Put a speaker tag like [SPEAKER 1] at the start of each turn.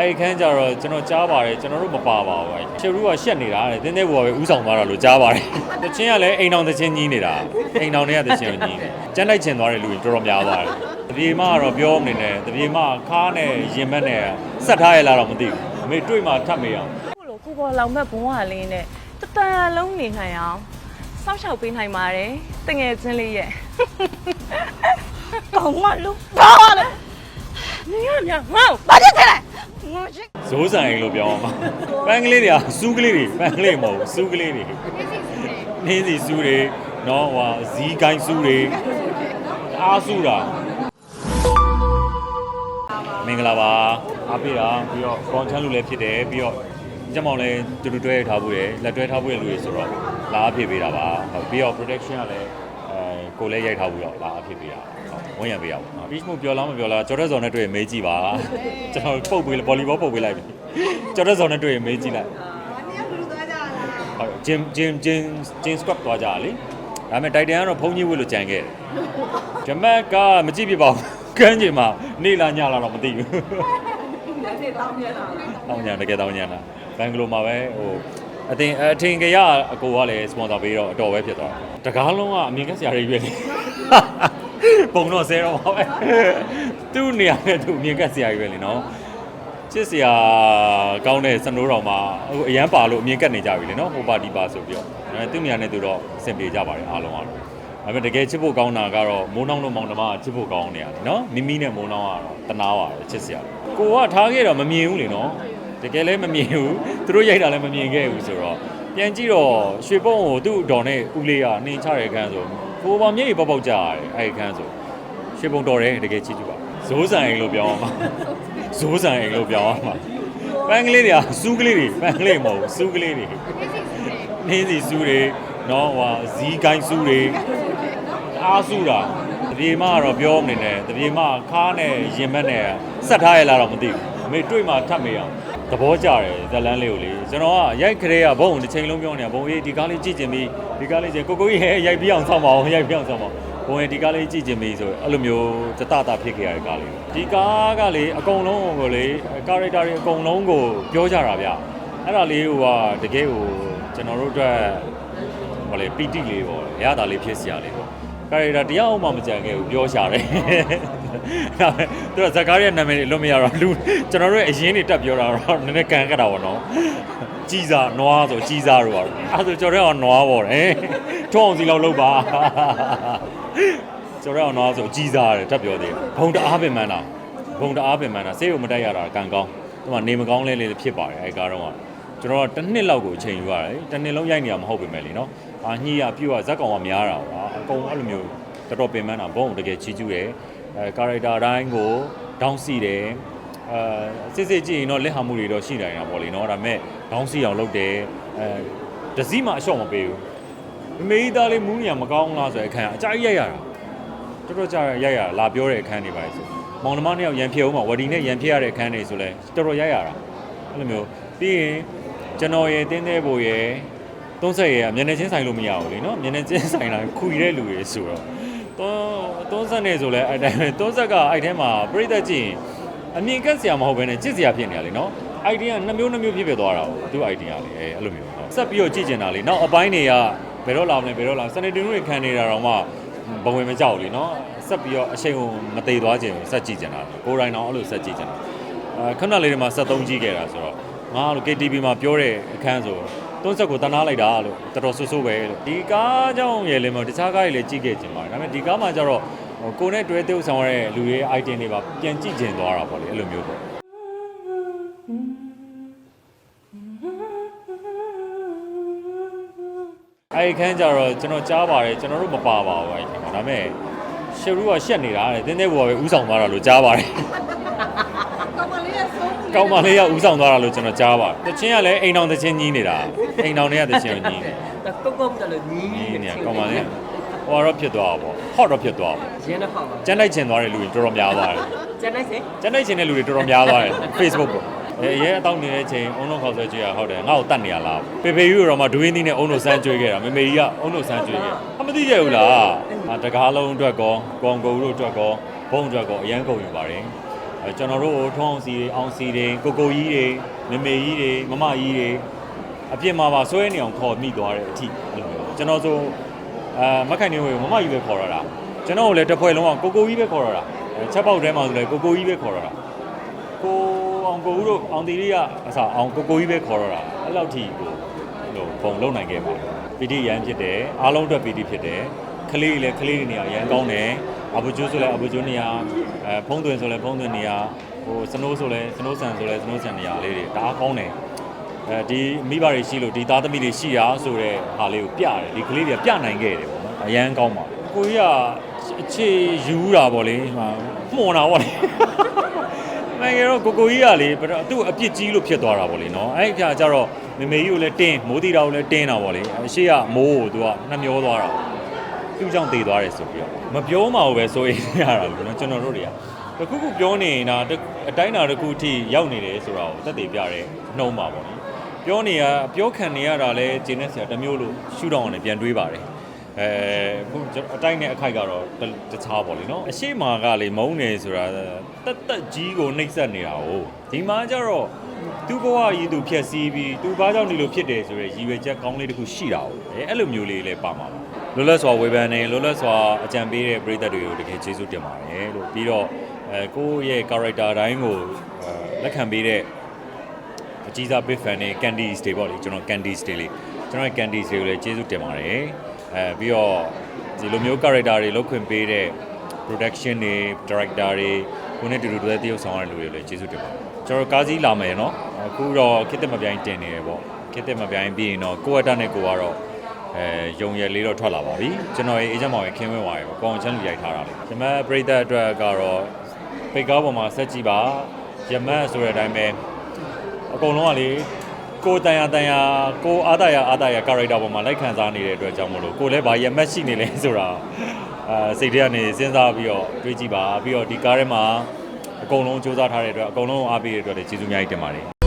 [SPEAKER 1] အဲ့ဒီခန်းကျတော့ကျွန်တော်ကြားပါတယ်ကျွန်တော်တို့မပါပါဘူးအဲ့ချေရူကရှက်နေတာတဲ့တင်းတဲ့ဘောကပဲဥဆောင်သွားတာလို့ကြားပါတယ်တချင်းကလည်းအိမ်အောင်တချင်းကြီးနေတာအိမ်အောင်တွေကတချင်းကိုကြီးနေကျန်းလိုက်ချင်သွားတဲ့လူတွေတော်တော်များသွားတယ်တပြေမကတော့ပြောမနေနဲ့တပြေမခါးနဲ့ရင်မက်နဲ့ဆက်ထားရလားတော့မသိဘူးအမေတွေ့မှထပ်မေးအောင်
[SPEAKER 2] ခုလိုကိုပေါ်လောင်ဘက်ဘုံဝါလေးနဲ့တတန်လုံးနေနိုင်အောင်စောက်ရှောက်ပေးနိုင်ပါတယ်တငယ်ချင်းလေးရဲ့
[SPEAKER 3] ကောင်းမလို့ဘာလဲနေရမြငါ့ဘာဖြစ်တယ်လဲငါရှိ
[SPEAKER 1] ဇိုးဆိုင်လို့ပြောအောင်ပါပန်းကလေးတွေကစူးကလေးတွေပန်းကလေးမဟုတ်ဘူးစူးကလေးတွေနင်းစီစူးတွေနော်ဟိုဇီးကိုင်းစူးတွေအားစူးတာမင်္ဂလာပါအားပေးတာပြီးတော့ကောင်းချမ်းလူလည်းဖြစ်တယ်ပြီးတော့ကျမောင်လည်းတူတူတွဲထားဖို့ရယ်လက်တွဲထားဖို့ရယ်လူတွေဆိုတော့လာအဖြစ်ပေးတာပါဟုတ်ပြီးတော့ protection ကလည်းအဲ ကိုလည်းရိုက်ထားပြီးတော့လာအဖြစ်ပေးတာဟုတ်ဝန်ရံပေးရပါဘူး beach မို့ပြောလားမပြောလားကျော်တဲ့ဇော်နဲ့တွေ့ရင်မေးကြည့်ပါကျွန်တော်ပုတ်ပေးဗော်လီဘောပုတ်ပေးလိုက်ပြီကျော်တဲ့ဇော်နဲ့တွေ့ရင်မေးကြည့်လိုက်ဟုတ်ဂျင်ဂျင်ဂျင်ဂျင်စကွတ်သွားကြတာလေဒါပေမဲ့တိုက်တန်ကတော့ဖုန်းကြီးဝေးလို့ကြံခဲ့တယ်ဂျမက်ကမကြည့်ပြပါဘူးကန်းကြီးမှာနေလာညလာတော့မသိဘူးတောင်းညံတကယ်တောင်းညံတာဘန်ဂလိုမှာပဲဟို အတင်အထင်ကြရအကိုကလည်းစပွန်ဆာပေးတော့အတော်ပဲဖြစ်သွားတယ်တကားလုံးကအမြင်ကဆရာတွေရွေးလေပုံတော့ဆဲတော့ပါပဲသူ့နေရာနဲ့သူအမြင်ကဆရာကြီးပဲလေနော်ချစ်စရာကောင်းတဲ့စနိုးတော်မှာဟိုအရန်ပါလို့အမြင်ကနေကြပြီလေနော်ဟိုပါဒီပါဆိုပြီးတော့အဲသူ့နေရာနဲ့သူတော့အဆင်ပြေကြပါတယ်အားလုံးအားလုံးဒါပေမဲ့တကယ်ချစ်ဖို့ကောင်းတာကတော့မိုးနှောင်းတို့မောင်နှမကချစ်ဖို့ကောင်းနေရတယ်နော်မိမိနဲ့မိုးနှောင်းကတော့တနာပါတယ်ချစ်စရာကိုကထားခဲ့တော့မမြင်ဘူးလေနော် တကယ်လည်းမမြင်ဘူးသူတို့ရိုက်တာလည်းမမြင်ခဲ့ဘူးဆိုတော့ပြန်ကြည့်တော့ရွှေပုံးကိုသူ့အတော်နဲ့ဦးလေးကနှင်းချတဲ့အခန်းဆိုကိုပေါ်မျက်ရည်ပေါက်ပေါက်ကြရတယ်အဲ့ဒီအခန်းဆိုရှေပုံတော်တယ်တကယ်ချစ်ကြည့်ပါဇိုးဆိုင်လို့ပြောအောင်ပါဇိုးဆိုင်လို့ပြောအောင်ပါပန်းကလေးတွေကစူးကလေးတွေပန်းကလေးမဟုတ်ဘူးစူးကလေးတွေနင်းစီစူးတွေနော်ဟိုဇီးကိုင်းစူးတွေအားစူးတာတပြေမကတော့ပြောမနေနဲ့တပြေမခါးနဲ့ရင်မက်နဲ့ဆက်ထားရလားတော့မသိဘူးအမေတွေ့မှထပ်မေးအောင် သဘောကျတယ်ဇလန်းလေးကိုလေကျွန်တော်ကရိုက်ခရဲကဘုံတစ်ချိန်လုံးပြောနေတာဘုံရေးဒီကားလေးကြည့်ကျင်ပြီးဒီကားလေးကျင်ကိုကိုကြီးဟဲရိုက်ပြီးအောင်ဆောက်ပါအောင်ရိုက်ပြီးအောင်ဆောက်ပါအောင်ဘုံရင်ဒီကားလေးကြည့်ချင်ပြီဆိုအဲ့လိုမျိုးတတတာဖြစ်ခဲ့ရတဲ့ကားလေးဒီကားကလေအကုန်လုံးကိုလေကာရက်တာတွေအကုန်လုံးကိုပြောကြတာဗျအဲ့ဒါလေးဟိုကတကယ်ကိုကျွန်တော်တို့အတွက်ဟိုလေပီတိလေးပေါ့ရတာလေးဖြစ်စရာလေးပေါ့ ကာရက်တာတရားအောင်မှမကြံခဲ့ဘူးပြောရှာတယ်ဒါပေမဲ့သူကဇကားရဲ့နာမည်လွတ်မရတော့လူကျွန်တော်တို့အရင်နေတက်ပြောတာတော့နည်းနည်းကန်ကြတာပေါ့နော်ကြီးစားနွားဆိုကြီးစားတို့ပါအဲ့ဆိုကျွန်တော်တို့ကနွားပေါ့တယ်ထုံးအောင်စီလောက်လုပ်ပါကျော်ရအောင်တော့ဆိုအကြီးစားရတယ်တက်ပြောသေးတယ်ဘုံတအားပင်ပန်းတာဘုံတအားပင်ပန်းတာဆေးကိုမတက်ရတာကံကောင်းသူကနေမကောင်းလဲလေဖြစ်ပါတယ်အဲကားတော့ကကျွန်တော်တစ်နှစ်လောက်ကိုအချိန်ယူရတယ်တစ်နှစ်လုံးရိုက်နေရမဟုတ်ပေမဲ့လေနော်အာညှိရပြည့်ရဇက်ကောင်ကများတာပါ အကုန်အဲ့လိုမျိုးတော်တော်ပင်ပန်းတာဘုံတကယ်ချီးကျူးတယ်အဲကာရက်တာတိုင်းကိုဒေါင်းစီတယ်အဲစစ်စစ်ကြည့်ရင်တော့လက်ဟာမှုတွေတော့ရှိနိုင်တာပေါ့လေနော်ဒါပေမဲ့ဒေါင်းစီအောင်လုပ်တယ်အဲဒစီမှအလျှော့မပေးဘူးမမေးသားလေးမူးနေရမကောင်းလားဆိုတဲ့အခန်းကအကြိုက်ရိုက်ရတာတော်တော်ကြာရိုက်ရတာလာပြောတဲ့အခန်းတွေပါလေဆိုမောင်နှမနှစ်ယောက်ရန်ဖြစ်အောင်မှာဝဒီနဲ့ရန်ဖြစ်ရတဲ့အခန်းတွေဆိုလဲတော်တော်ရိုက်ရတာအဲ့လိုမျိုးပြီးရင်ကျွန်တော်ရဲ့တင်းသေးဘို့ရဲ့ သုံးဆက်ရဲ့မျက်နှာချင်းဆိုင်လို့မရဘူးလေနော်မျက်နှာချင်းဆိုင်တာခွေတဲ့လူတွေဆိုတော့သုံးသုံးဆက်နေဆိုလဲအဲ့တိုင်းပဲသုံးဆက်ကအဲ့ထဲမှာပြိသက်ကြည့်ရင်အမြင်ကက်စရာမဟုတ်ဘဲနဲ့ကြည့်စရာဖြစ်နေရလေနော်အိုင်ဒီယာနှစ်မျိုးနှစ်မျိုးဖြစ်ဖြစ်သွားတာဟုတ်သူ့အိုင်ဒီယာလေအဲ့အဲ့လိုမျိုးဟုတ်ဆက်ပြီးတော့ကြည့်ကျင်တာလေနောက်အပိုင်းတွေကဘယ်တော့လာမလဲဘယ်တော့လာစနေတင်တွေခံနေတာတော့မှဘဝင်မကြောက်လေနော်ဆက်ပြီးတော့အချိန်ကိုမသေးသွားခြင်းဆက်ကြည့်ကြတာကိုယ်တိုင်တော့အဲ့လိုဆက်ကြည့်ကြတာအဲခဏလေးတွေမှာဆက်သုံးကြည့်ခဲ့တာဆိုတော့ငါတို့ KTV မှာပြောတဲ့အခန်းဆို တွန်းဆက်ကိုတနာလိုက်တာလို့တော်တော်ဆူဆူပဲလို့ဒီကားကြောင့်ရယ်လေမတခြားကားတွေလည်းကြည့်ခဲ့ခြင်းပါတယ်ဒါပေမဲ့ဒီကားမှာကျတော့ဟိုကိုယ်နဲ့တွဲတူဆောင်ရတဲ့လူတွေ item တွေပါပြန်ကြည့်ကျင်သွားတာပေါ့လေအဲ့လိုမျိုးပေါ့အဲ့ဒီခန်းကျတော့ကျွန်တော်ကြားပါတယ်ကျွန်တော်တို့မပါပါဘူးအဲ့ဒီခန်းမှာဒါပေမဲ့ရှယ်ရူကရှက်နေတာတဲ့တင်းတဲ့ဘောကပဲဥဆောင်သွားတာလို့ကြားပါတယ် ကောင်းမလေးကဥဆောင်သွားတာလို့ကျွန်တော်ကြားပါတယ်တချင်းကလည်းအိမ်အောင်တချင်းကြီးနေတာအိမ်အောင်တွေကတချင်းကိုကြီးနေ
[SPEAKER 4] ဒါကုတ်ကုတ်တယ်လို့ညီး
[SPEAKER 1] ကြီးနေကောင်းမလေးကဟိုတော့ဖြစ်သွားတာပေါ့ဟော့တော့ဖြစ်သွားပါ
[SPEAKER 4] ရင်းနဲ့ဟောက်ပါ
[SPEAKER 1] ကျန်လိုက်ချင်သွားတဲ့လူတွေတော်တော်များသွားတယ်
[SPEAKER 4] ကျန်လိုက်စေ
[SPEAKER 1] ကျန်လိုက်ချင်တဲ့လူတွေတော်တော်များသွားတယ် Facebook ပေါ့အဲအရင်အတောက်နေတဲ့အချိန်အုံလုံးခေါက်ဆွဲကြွေးရဟုတ်တယ်ငါ့ကိုတတ်နေရလားပေပေယူတော့မှဒွေးသီးနဲ့အုံတို့စမ်းကြွေးခဲ့တာမေမေကြီးကအုံတို့စမ်းကြွေးခဲ့အမသိကြဘူးလားအာတကားလုံးအတွက်ကောကောင်ကိုတို့အတွက်ကောဘုံအတွက်ကောအရန်ကုန်ယူပါတယ်အဲ ကျွန်တော်တို့ကိုထုံးအောင်စီတွေအောင်စီတွေကိုကိုကြီးတွေမမေကြီးတွေမမကြီးတွေအပြစ်မှာပါဆွဲနေအောင်ခေါ်မိသွားတဲ့အထိအဲ့လိုမျိုးကျွန်တော်ဆိုအဲမက်ခိုင်နေဝေမမကြီးပဲခေါ်ရတာကျွန်တော်ကိုလည်းတစ်ဖွဲ့လုံးအောင်ကိုကိုကြီးပဲခေါ်ရတာအဲချက်ပေါက်ထဲမှာဆိုလည်းကိုကိုကြီးပဲခေါ်ရတာကိုအောင်ကိုဦးတို့အောင်တီရီကအစားအောင်ကိုကိုကြီးပဲခေါ်ရတာအဲ့လောက်ထိကိုဟိုပုံလုံနိုင်ခဲ့ပါတယ်ပီတီရန်ဖြစ်တယ်အားလုံးအတွက်ပီတီဖြစ်တယ် ကလေးလည်းကလေးတွေနေရာရန်ကောင်းတယ်အဘူကျိုးဆိုလည်းအဘူကျိုးနေရာအဲဖုံးသွင်းဆိုလည်းဖုံးသွင်းနေရာဟိုစနိုးဆိုလည်းစနိုးဆန်ဆိုလည်းစနိုးဆန်နေရာလေးတွေတအားကောင်းတယ်အဲဒီမိဘတွေရှိလို့ဒီသားသမီးတွေရှိတာဆိုတော့ဟာလေးကိုပြတယ်ဒီကလေးတွေကပြနိုင်ခဲ့တယ်ပေါ့နော်အရန်ကောင်းပါကိုကြီးကအခြေယူတာပေါ့လေဟာမှုန်တာပေါ့လေမင်္ဂရောကိုကိုကြီးကလေသူ့အပြစ်ကြီးလို့ဖြစ်သွားတာပေါ့လေနော်အဲ့ခါကျတော့မေမေကြီးကိုလည်းတင်းမိုးတီတာကိုလည်းတင်းတာပေါ့လေအရှိကမိုးကိုသူကနှမျောသွားတာ သူ့ကြောင့်တည်သွားတယ်ဆိုပြီးတော့မပြောမှဘူးပဲဆိုရင်ရတာလို့နော်ကျွန်တော်တို့တွေကတခုခုပြောနေရင်ဒါအတိုင်းတာတစ်ခုအထိရောက်နေတယ်ဆိုတာကိုသက်သေပြရဲနှုံးပါပေါ့နော်ပြောနေရပြောခံနေရတာလဲဂျင်းနဲ့ဆရာတစ်မျိုးလို့ရှူတော့အောင်လည်းပြန်တွေးပါတယ်အဲခုကျွန်တော်အတိုင်းနဲ့အခိုက်ကတော့တတခြားပေါ့လေနော်အရှိမာကလေမုန်းနေဆိုတာတက်တက်ကြီးကိုနှိပ်စက်နေတာ哦ဒီမှာကျတော့သူ့ဘဝကြီးသူဖြက်စီးပြီးသူဘာကြောင့်ဒီလိုဖြစ်တယ်ဆိုရယ်ရည်ရွယ်ချက်ကောင်းလေးတစ်ခုရှိတာ哦အဲအဲ့လိုမျိုးလေးလည်းပါမှာပါ လွတ်လပ်စွာဝေဖန်နေလွတ်လပ်စွာအကြံပေးတဲ့ပရိသတ်တွေကိုတကယ်ကျေးဇူးတင်ပါတယ်လို့ပြီးတော့အဲကိုယ့်ရဲ့ character တိုင်းကိုအဲလက်ခံပေးတဲ့အကြီးစား big fan တွေ candies တွေပေါ့လေကျွန်တော် candies တွေလေကျွန်တော်ရဲ့ candies တွေကိုလည်းကျေးဇူးတင်ပါတယ်အဲပြီးတော့ဒီလိုမျိုး character တွေလောက်ခွင့်ပေးတဲ့ production တွေ director တွေကိုနဲ့တူတူတွဲတရုပ်ဆောင်ရတဲ့လူတွေလည်းကျေးဇူးတင်ပါတယ်ကျွန်တော်ကားကြီးလာမယ်နော်အခုတော့ခစ်တက်မပြိုင်တင်နေရပေါ့ခစ်တက်မပြိုင်ပြီးရင်တော့ကိုယ့်အတက်နဲ့ကိုကတော့ အဲယုံရည်လေးတော့ထွက်လာပါပြီကျွန်တော်ရဲ့ agent မောင်ရဲ့ခင်းဝဲသွားရေပေါ့ကောင်းချမ်းလူရိုက်ထားတာလေဒီမဲ့ပရိသတ်အတွက်ကတော့ပိတ်ကားပေါ်မှာဆက်ကြည့်ပါရမတ်ဆိုတဲ့အတိုင်းပဲအကုန်လုံးကလေကိုတန်ရတန်ရကိုအားတရအားတရ character ပေါ်မှာလိုက်ခံစားနေတဲ့အတွက်ကြောင့်မလို့ကိုလည်းဘာရမက်ရှိနေလဲဆိုတာအာစိတ်ထဲကနေစဉ်းစားပြီးတော့တွေးကြည့်ပါပြီးတော့ဒီကားထဲမှာအကုန်လုံးစူးစမ်းထားတဲ့အတွက်အကုန်လုံးအားပေးတဲ့အတွက်လည်းကျေးဇူးအများကြီးတင်ပါတယ်